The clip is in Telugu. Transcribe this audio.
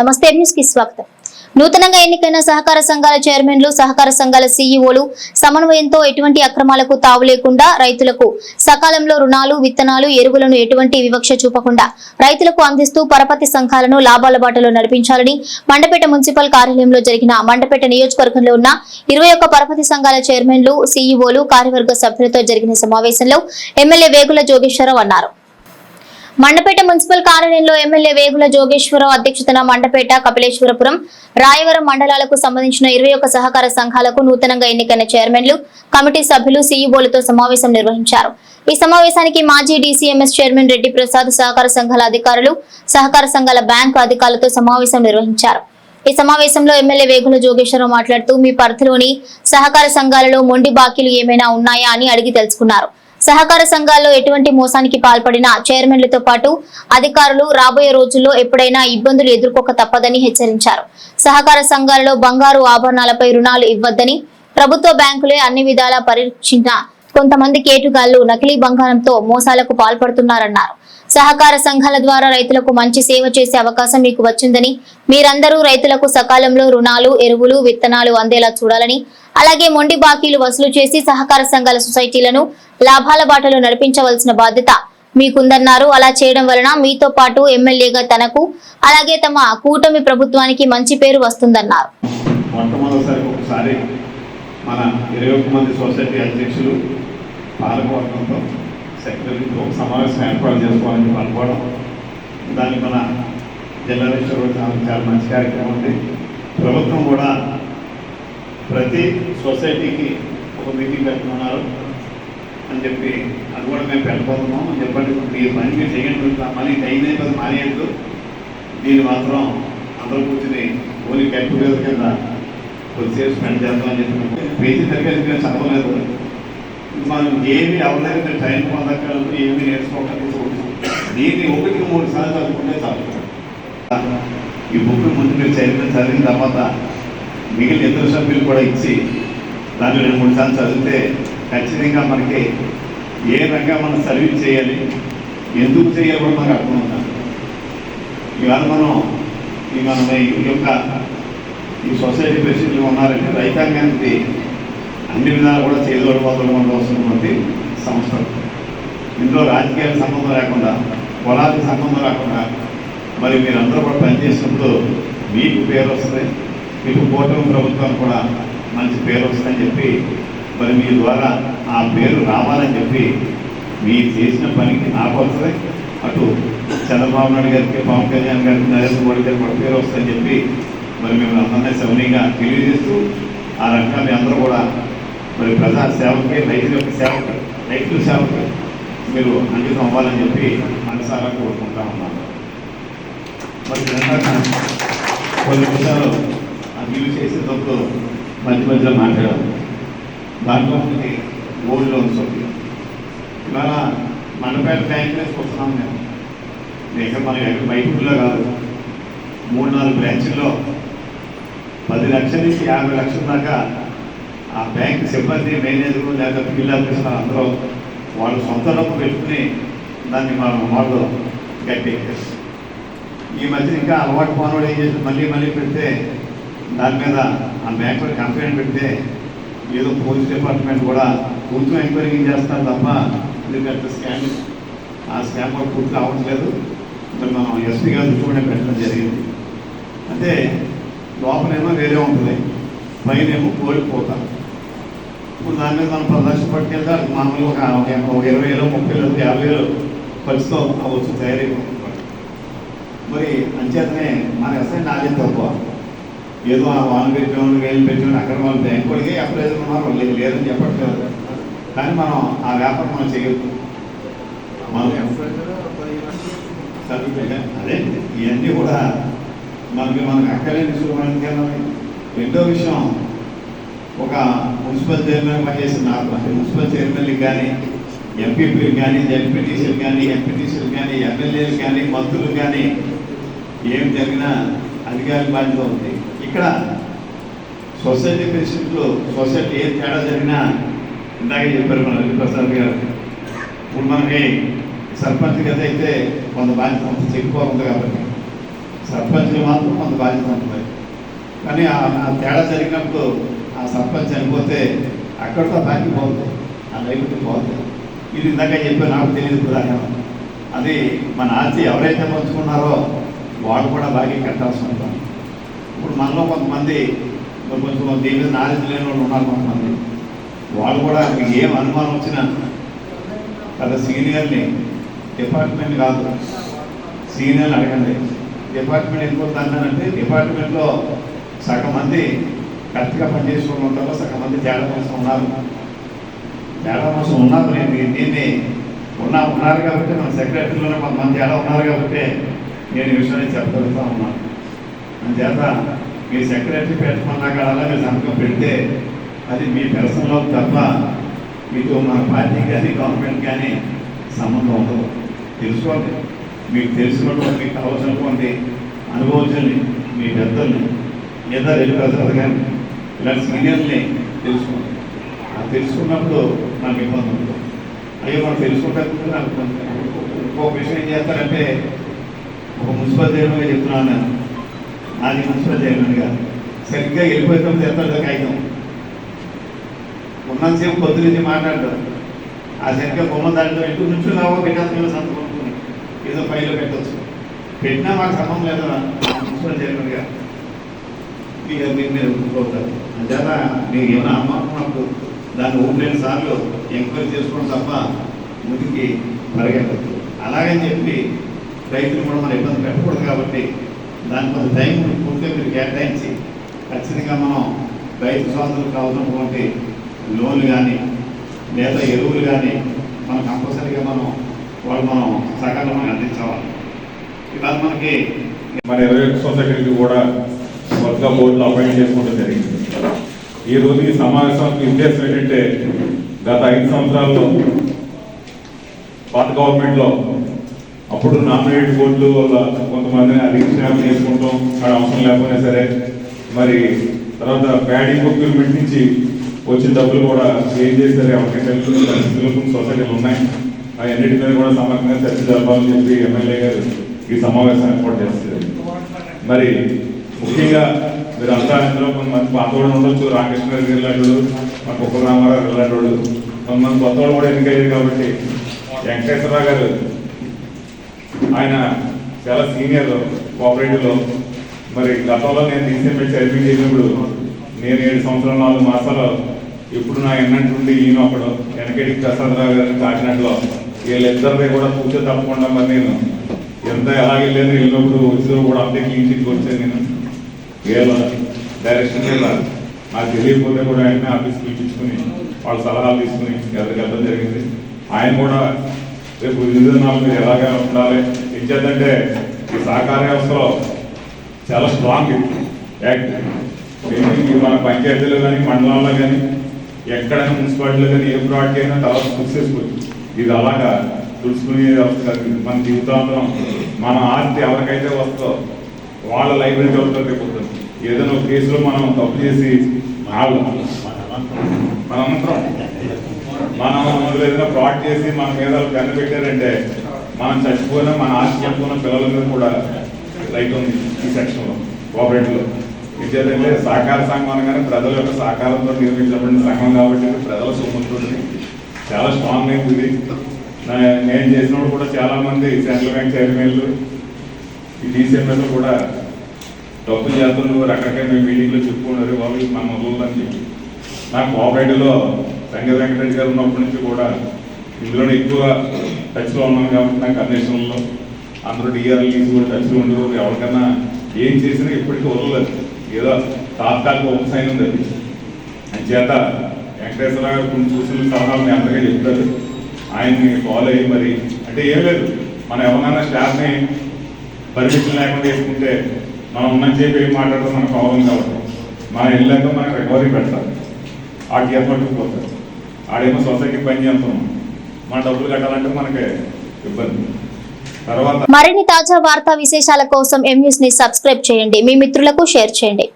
నమస్తే న్యూస్కి స్వాగతం. నూతనంగా ఎన్నికైన సహకార సంఘాల చైర్మన్లు సహకార సంఘాల సీఈఓలు సమన్వయంతో ఎటువంటి అక్రమాలకు తావు లేకుండా రైతులకు సకాలంలో రుణాలు విత్తనాలు ఎరువులను ఎటువంటి వివక్ష చూపకుండా రైతులకు అందిస్తూ పరపతి సంఘాలను లాభాల బాటలో నడిపించాలని మండపేట మున్సిపల్ కార్యాలయంలో జరిగిన మండపేట నియోజకవర్గంలో ఉన్న ఇరవై ఒక్క పరపతి సంఘాల చైర్మన్లు సీఈఓలు కార్యవర్గ సభ్యులతో జరిగిన సమావేశంలో ఎమ్మెల్యే వేగుల జోగేశ్వరరావు అన్నారు. మండపేట మున్సిపల్ కార్యాలయంలో ఎమ్మెల్యే వేగుల జోగేశ్వరరావు అధ్యక్షతన మండపేట కపిలేశ్వరపురం రాయవరం మండలాలకు సంబంధించిన ఇరవై ఒక్క సహకార సంఘాలకు నూతనంగా ఎన్నికైన చైర్మన్లు కమిటీ సభ్యులు సీఈఓలతో సమావేశం నిర్వహించారు. ఈ సమావేశానికి మాజీ డీసీఎంఎస్ చైర్మన్ రెడ్డి ప్రసాద్ సహకార సంఘాల అధికారులు సహకార సంఘాల బ్యాంకు అధికారులతో సమావేశం నిర్వహించారు. ఈ సమావేశంలో ఎమ్మెల్యే వేగుల జోగేశ్వరరావు మాట్లాడుతూ మీ పరిధిలోని సహకార సంఘాలలో మొండి బాకీలు ఏమైనా ఉన్నాయా? అని అడిగి తెలుసుకున్నారు. సహకార సంఘాల్లో ఎటువంటి మోసానికి పాల్పడిన చైర్మన్లతో పాటు అధికారులు రాబోయే రోజుల్లో ఎప్పుడైనా ఇబ్బందులు ఎదుర్కోక తప్పదని హెచ్చరించారు. సహకార సంఘాలలో బంగారు ఆభరణాలపై రుణాలు ఇవ్వద్దని ప్రభుత్వ బ్యాంకులే అన్ని విధాలా పరీక్షించిన కొంతమంది కేటుగాళ్ళు నకిలీ బంగారంతో మోసాలకు పాల్పడుతున్నారన్నారు. సహకార సంఘాల ద్వారా రైతులకు మంచి సేవ చేసే అవకాశం మీకు వచ్చిందని మీరందరూ రైతులకు సకాలంలో రుణాలు ఎరువులు విత్తనాలు అందేలా చూడాలని అలాగే మొండి బాకీలు వసూలు చేసి సహకార సంఘాల సొసైటీలను లాభాల బాటలో నడిపించవలసిన బాధ్యత మీకుందన్నారు. అలా చేయడం వలన మీతో పాటు ఎమ్మెల్యేగా తనకు అలాగే తమ కూటమి ప్రభుత్వానికి మంచి పేరు వస్తుందన్నారు. మన ఇరవై ఒక్క మంది సొసైటీ అధ్యక్షులు పాలకవర్గంతో సెక్రటరీతో సమావేశం ఏర్పాటు చేసుకోవాలని అనుకోవడం. దానికి మన జిల్లా చాలా మంచి కార్యక్రమం ఉంది. ప్రభుత్వం కూడా ప్రతి సొసైటీకి ఒక మీటింగ్ పెట్టుకున్నారు అని చెప్పి అది కూడా మేము పెట్టబోతున్నాం అని చెప్పండి. మీ పని మీరు చేయండి మళ్ళీ టైం అయిపోతే మానేయద్దు. దీన్ని మాత్రం అందరూ కూర్చుని ఓన్లీ గెట్ టుగెదర్ కింద కొద్దిసేపు స్పెండ్ చేద్దాం అని చెప్పి పేజీ తరగతి మేము చదవలేదు. మనం ఏమి అవ్వలేదు మీరు టైం పొందక్కర్లేదు ఏమి నేర్చుకోవట్లేదు. దీన్ని ఒకటికి మూడు సార్లు చదువుకుంటే చదువుకుంటాం ఈ బుక్ ముందు మీరు చదివిన చదివిన తర్వాత మిగిలిన ఇతర సభ్యులు కూడా ఇచ్చి దాన్ని రెండు మూడు సార్లు చదివితే ఖచ్చితంగా మనకి ఏ రకంగా మనం సర్వీస్ చేయాలి ఎందుకు చేయాలి కూడా మనకు అర్థమవుతుంది ఇవాళ మనం ఈ మన ఈ యొక్క ఈ సొసైటీ ప్రెసిడెంట్లు ఉన్నారంటే రైతాంగానికి అన్ని విధాలు కూడా చేదోడు వదలు ఉండవలసినటువంటి సంస్థ. ఇందులో రాజకీయాలకు సంబంధం లేకుండా పొలాలకు సంబంధం లేకుండా మరి మీరందరూ కూడా పనిచేసినప్పుడు మీకు పేరు వస్తుంది. మీకు కూటమి ప్రభుత్వం కూడా మంచి పేరు వస్తుందని చెప్పి మరి మీ ద్వారా ఆ పేరు రావాలని చెప్పి మీరు చేసిన పనికి నాకు వస్తుంది. అటు చంద్రబాబు నాయుడు గారికి పవన్ కళ్యాణ్ గారికి నరేంద్ర మోడీ గారికి కూడా పేరు వస్తుందని చెప్పి మరి మేము అందరినీ సౌనీయంగా తెలియజేస్తూ ఆ రకంగా మీ అందరూ కూడా మరి ప్రజా సేవకే రైతుల యొక్క సేవకి రైతుల సేవకి మీరు అంకితం అవ్వాలని చెప్పి మనసారా కోరుకుంటా ఉన్నాను. మరి కొన్ని విషయాలు అభివృద్ధి చేసేటప్పుడు మధ్య మధ్యలో మాట్లాడాలి. దాంట్లో మనకి గోల్డ్ లోన్స్ ఒకటి. ఇవాళ మనపేట బ్యాంక్ నుంచి వస్తున్నాం మేము. లేక మనం ఎక్కడ బయటలో కాదు. మూడు నాలుగు బ్రాంచ్ల్లో పది లక్షల నుంచి యాభై లక్షల దాకా ఆ బ్యాంక్ సిబ్బంది మేనేజర్ లేదా ఫీల్డ్ ఆఫీసర్ అందరూ వాళ్ళు సొంత డబ్బు పెట్టుకుని దాన్ని మనం వాళ్ళు గట్టెక్కారు ఈ మధ్య ఇంకా అలవాటు పోనవాడు ఏం చేసి మళ్ళీ మళ్ళీ పెడితే దాని మీద ఆ బ్యాంకులో కంప్లైంట్ పెడితే ఏదో పోలీస్ డిపార్ట్మెంట్ కూడా పూర్తి ఎంక్వైరీ చేస్తారు తప్ప ఇది పెద్ద స్కామ్ ఆ స్కామ్ కూడా పూర్తి అవ్వట్లేదు మరి మనం ఎస్పీ గారు చూడడం పెట్టడం జరిగింది. అంటే లోపలేమో వేరే ఉంటుంది. పైనేమో కోల్పోతాం ఇప్పుడు దాని మీద మనం పది లక్షలు పట్టుకెళ్తే మామూలుగా ఒక ఇరవై వేలు ముప్పై వేలు యాభై వేలు ఖర్చుతో అవ్వచ్చు తయారీ మరి అంచేతనే మన ఎస్ఐ నాణ్యత తక్కువ. ఏదో ఆ వాళ్ళు పెట్టాము వేలు పెట్టాము అక్కడ వాళ్ళు బ్యాంక్ కొడితే ఎక్కడ ఏదో ఉన్నారు వాళ్ళు లేదు- లేదని చెప్పట్లేదు. కానీ మనం ఆ వ్యాపారం మనం చేయొద్దు మనం సర్టిఫికేట్ అదే ఇవన్నీ కూడా మనకి మనకు అక్కలేని చూడడానికి రెండో విషయం ఒక మున్సిపల్ చైర్మన్ పనిచేసిన నాకు మున్సిపల్ చైర్మన్కి కానీ ఎంపీపీలు కానీ జడ్పీటీసీలు కానీ ఎంపీటీసీలు కానీ ఎమ్మెల్యేలు కానీ మంత్రులు కానీ ఏం జరిగినా అధికారుల బాధ్యత ఉంది. ఇక్కడ సొసైటీ ప్రెసిడెంట్లు సొసైటీ ఏ తేడా జరిగినా ఇందాక చెప్పారు మన రవిప్రసాద్ గారు. ఇప్పుడు మనకి సర్పంచ్ గత అయితే కొంత బాధ్యత ఉంటుంది ఎక్కువ ఉంది కాబట్టి సర్పంచ్కి మాత్రం కొంత బాధ్యత ఉంటుంది. కానీ ఆ తేడా జరిగినప్పుడు ఆ సర్పంచ్ చనిపోతే అక్కడితో బాకీ పోతుంది ఆ లైఫ్కి పోతుంది. ఇది ఇందాక చెప్పి నాకు తెలియదు ఉదాహరణ అది మన ఆస్తి ఎవరైతే పంచుకున్నారో వాళ్ళు కూడా బాకీ కట్టాల్సి ఉంటుంది. ఇప్పుడు మనలో కొంతమంది కొంచెం దీని మీద నాలెడ్జ్ లేని వాళ్ళు ఉన్నారు కొంతమంది. వాళ్ళు కూడా మీకు ఏం అనుమానం వచ్చినా కదా సీనియర్ని డిపార్ట్మెంట్ కాదు సీనియర్ని అడగండి. డిపార్ట్మెంట్ ఎందుకు డిపార్ట్మెంట్లో సగం మంది కరెక్ట్గా పనిచేసుకుని వాళ్ళు ఉంటారు సగం మంది తేడా మోసం ఉన్నారు. తేడా మోసం ఉన్నారు నేను దీన్ని ఉన్నా ఉన్నారు కాబట్టి మన సెక్రటరీలోనే కొంతమంది తేడా ఉన్నారు కాబట్టి నేను ఈ విషయాన్ని చెప్పగలుగుతా ఉన్నాను. అందుచేత మీ సెక్రటరీ పెట్టమన్నా కదా మీరు సంతకం పెడితే అది మీ పర్సనల్లో తప్ప మీకు మన పార్టీ కానీ గవర్నమెంట్ కానీ సంబంధం ఉండదు. తెలుసుకోండి. మీకు తెలిసినటువంటి మీకు కావాల్సినటువంటి అనుభవజ్ఞుల్ని మీ పెద్దల్ని లేదా రెడ్డి ప్రసాద్ కానీ ఇలాంటి సీనియర్ని తెలుసుకోండి. ఆ తెలుసుకున్నప్పుడు నాకు ఇబ్బంది ఉంటుంది. అయ్యో మనం తెలుసుకుంటే నాకు కొంచెం ఇంకొక విషయం ఏం చేస్తారంటే ఒక మున్సిపల్ దేవుడిగా చెప్తున్నాను నేను నాది జగన్ గారు సరిగ్గా వెళ్ళిపోయినప్పుడు ఎత్తాడు కాగితం. ఉన్నంతసేపు పొద్దు నుంచి మాట్లాడతాం ఆ సరిగ్గా బొమ్మ దాంట్లో ఇంటి నుంచి రావో పెట్టాల్సిన సంతకం అనుకుని ఏదో ఫైల్లో పెట్టచ్చు. పెట్టినా మాకు సంబంధం లేదు మున్సిపల్ చైర్మన్ ఇక మీరు మీరు ఒప్పుకోతారు అంతేనా మీరు ఏమైనా అమ్మకున్నప్పుడు దాన్ని ఒకటి సార్లు ఎంక్వైరీ చేసుకోవడం తప్ప ముందుకి పరిగెత్తద్దు. అలాగని చెప్పి రైతులు కూడా మనం ఇబ్బంది పెట్టకూడదు. దాని కొంత టైం పూర్తిగా మీరు కేటాయించి ఖచ్చితంగా మనం రైతు సోదరులకు కావాల్సినటువంటి లోన్లు కానీ లేదా ఎరువులు కానీ మనం కంపల్సరీగా మనం వాళ్ళు మనం సకాలంలో అందించాలి. ఇలా మనకి మన ఇరవై ఒక్క సొసైటీకి కూడా కొత్తగా బోర్డులు అపాయింట్ చేసుకోవడం జరిగింది. ఈ రోజు ఈ సమావేశానికి ఉద్దేశం ఏంటంటే గత ఐదు సంవత్సరాల్లో పాత గవర్నమెంట్లో అప్పుడు నామినేట్ బోర్డులు వల్ల కొంతమందిని అధిక్షేపం చేసుకుంటాం. అక్కడ అవసరం లేకపోయినా సరే. మరి తర్వాత ప్యాడీ ప్రొక్యూర్మెంట్ నుంచి వచ్చిన డబ్బులు కూడా ఏం చేశారు ఎవరికైనా తెలుసు పరిస్థితులు సొసైటీలు ఉన్నాయి. అవన్నిటి మీద కూడా సమగ్రంగా చర్చ జరపాలని చెప్పి ఎమ్మెల్యే గారు ఈ సమావేశం ఏర్పాటు చేస్తారు. మరి ముఖ్యంగా మీరు అంతా ఇందులో కొంతమంది పాత వాళ్ళు ఉండొచ్చు. రామకృష్ణ గారు మా కుక్క రామారావు వెళ్ళాడు కొంతమంది కొత్త వాళ్ళు కూడా ఎన్నికయ్యారు కాబట్టి. వెంకటేశ్వరరావు గారు ఆయన చాలా సీనియర్ కోఆపరేటివ్లో మరి గతంలో నేను డీసీఎంఏ చైర్మన్ చేసినప్పుడు నేను ఏడు సంవత్సరాలు నాలుగు మాసాలు ఇప్పుడు నా ఎన్నట్టుండి ఈయన ఒకడు వెనకటి ప్రసాదరావు గారిని కాకినాడలో వీళ్ళిద్దరిది కూడా పూజ తప్పకుండా మరి నేను ఎంత ఎలా వెళ్ళాను వెళ్ళినప్పుడు వచ్చిన కూడా అంతే క్లీన్ చిట్ వచ్చాను నేను. వీళ్ళ డైరెక్షన్ మీద నాకు తెలియకపోతే కూడా ఆయన ఆఫీస్కి పిలిపించుకుని వాళ్ళ సలహాలు తీసుకుని ఎవరికి వెళ్ళడం జరిగింది. ఆయన కూడా రేపు వివిధ నాలుగు మీరు ఎలాగా ఉండాలి ఏం చేద్దంటే ఈ సహకార వ్యవస్థలో చాలా స్ట్రాంగ్ యాక్ట్ మన పంచాయతీలో కానీ మండలాల్లో కానీ ఎక్కడైనా మున్సిపాలిటీలో కానీ ఏ ఫ్రాడ్ అయినా తర్వాత సక్సెస్ఫుల్ ఇది అలాగా తుడుచుకునే వ్యవస్థ మన జీవితాంతం మన ఆస్తి ఎవరికైతే వస్తుందో వాళ్ళ లైబ్రరీ అవుతుంది పోతుంది ఏదైనా ఒక కేసులో మనం తప్పు చేసి వాళ్ళు మనందరం మనం ఏదైనా ఫ్రాడ్ చేసి మన మీద కన్ను పెట్టారంటే మనం చచ్చిపోయినా మన ఆస్తి చెప్పుకున్న పిల్లల మీద కూడా రైట్ ఉంది ఈ సెక్షన్లో కోఆపరేటివ్లో ఇచ్చేదంటే సహకార సంఘం అనగానే ప్రజల యొక్క సహకారంతో నిర్మించబడిన సంఘం కాబట్టి ప్రజల సొమ్ముతుంది చాలా స్ట్రాంగ్ అయింది ఇది నేను చేసినప్పుడు కూడా చాలా మంది సెంట్రల్ బ్యాంక్ చైర్మన్లు ఈ డీసీఎంఎస్ కూడా డబ్బులు చేస్తున్నారు రకరకాల మేము మీటింగ్లో చెప్పుకున్నారు వాళ్ళు మన మొదలు అని చెప్పి. నాకు కోఆపరేటివ్లో రంగ వెంకటరెడ్డి గారు ఉన్నప్పటి నుంచి కూడా ఇందులోనే ఎక్కువ టచ్లో ఉన్నాం కాబట్టి నాకు కండిషన్లో అందరూ డిఆర్ కూడా టచ్లో ఉండరు ఎవరికన్నా ఏం చేసినా ఇప్పటికీ వదలలేదు. ఏదో తాత్కాలిక ఉపశమనం తప్పించి చేత వెంకటేశ్వర గారు కొన్ని చూసిన సలహాలు నేను అందరికీ చెప్తారు ఆయన్ని ఫాలో అయ్యి మరి అంటే ఏం లేదు. మనం ఎవరినైనా స్టాఫ్ని పర్మిషన్ లేకుండా వేసుకుంటే మనం ఉన్న చెప్పి ఏం మాట్లాడటం మనకు అవసరం కాబట్టి. మనం వెళ్ళాక మనకు రికవరీ పెడతాం. వాటి ఏర్పాటు పోతారు ఆడేమో సొసైటీ పని చేస్తాం. మన డబ్బులు కట్టాలంటే మనకి ఇబ్బంది. మరిన్ని తాజా వార్తా విశేషాల కోసం ఎం న్యూస్ని సబ్స్క్రైబ్ చేయండి. మీ మిత్రులకు షేర్ చేయండి.